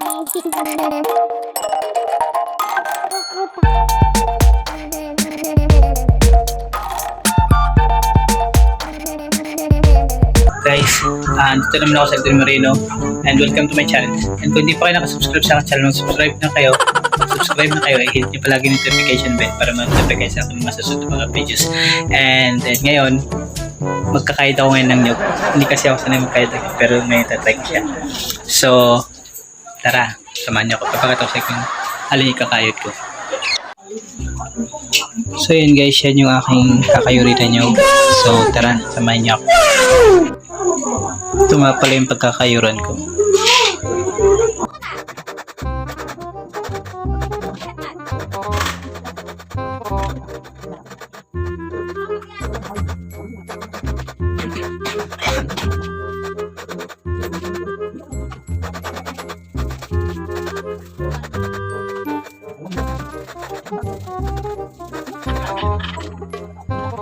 Guys, uh, dito naman ako sa Edwin Marino and welcome to my channel. And kung hindi pa kayo nakasubscribe sa aking channel, subscribe na kayo. Subscribe na kayo, i-hit nyo palagi yung notification bell para ma-notify kayo sa aking masusunod na mga videos. And then ngayon, magkakayod ako ngayon ng nyug. Hindi kasi ako sanay nyug, pero ngayon tatry ko siya. So, tara, samahan niyo ako. Sa kung alin kakayod ko. So yun guys, yan yung aking kakayuri na nyug. So tara, samahan niyo ako. Ito nga pala yung pagkakayuran ko.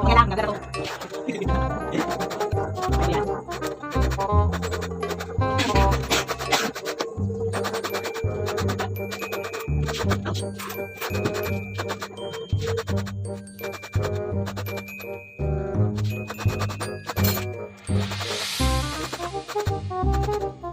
nghe đang nằm ra đâu Thank you.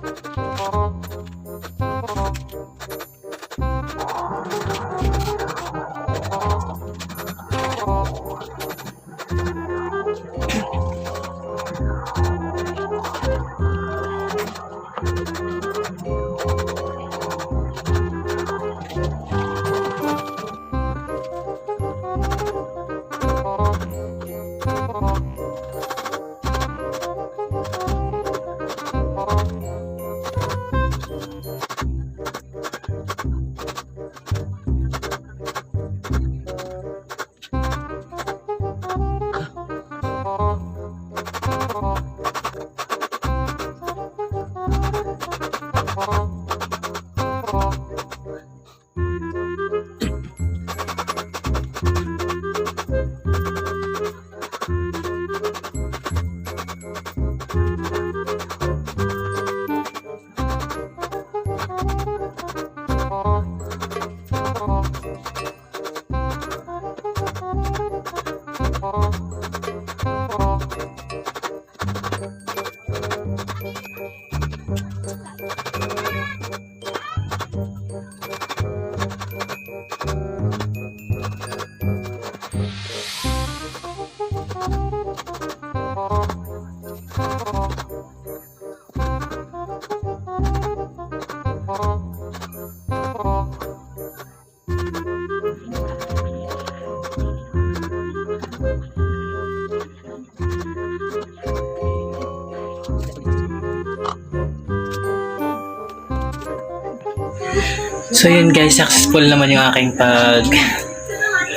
So yun guys, successful naman yung aking pag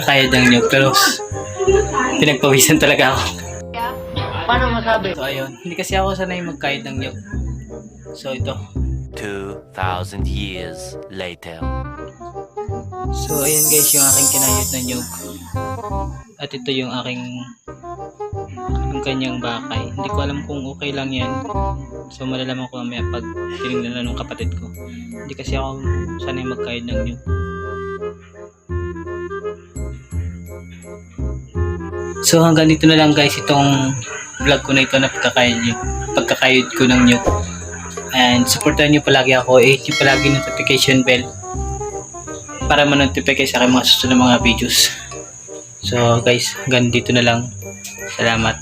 kayod ng nyug. Pero pinagpawisan talaga ako. Paano masabi? So ayun, hindi kasi ako sanay magkayod ng nyug. So ito. 2,000 years later. So ayun guys, yung aking kinayod na nyug. At ito yung aking yung kanyang bakay. Hindi ko alam kung okay lang yan. So malalaman ko mamaya pag tinignan na nung kapatid ko. Hindi kasi ako sanay magkayod ng nyug. So hanggang dito na lang guys itong vlog ko na ito na pagkakayod, pagkakayod ko ng nyug. And supportan nyo palagi ako. I-hit nyo palagi notification bell para ma-notify kayo sa aking mga susunod mga videos. So guys, hanggang dito na lang. Salamat.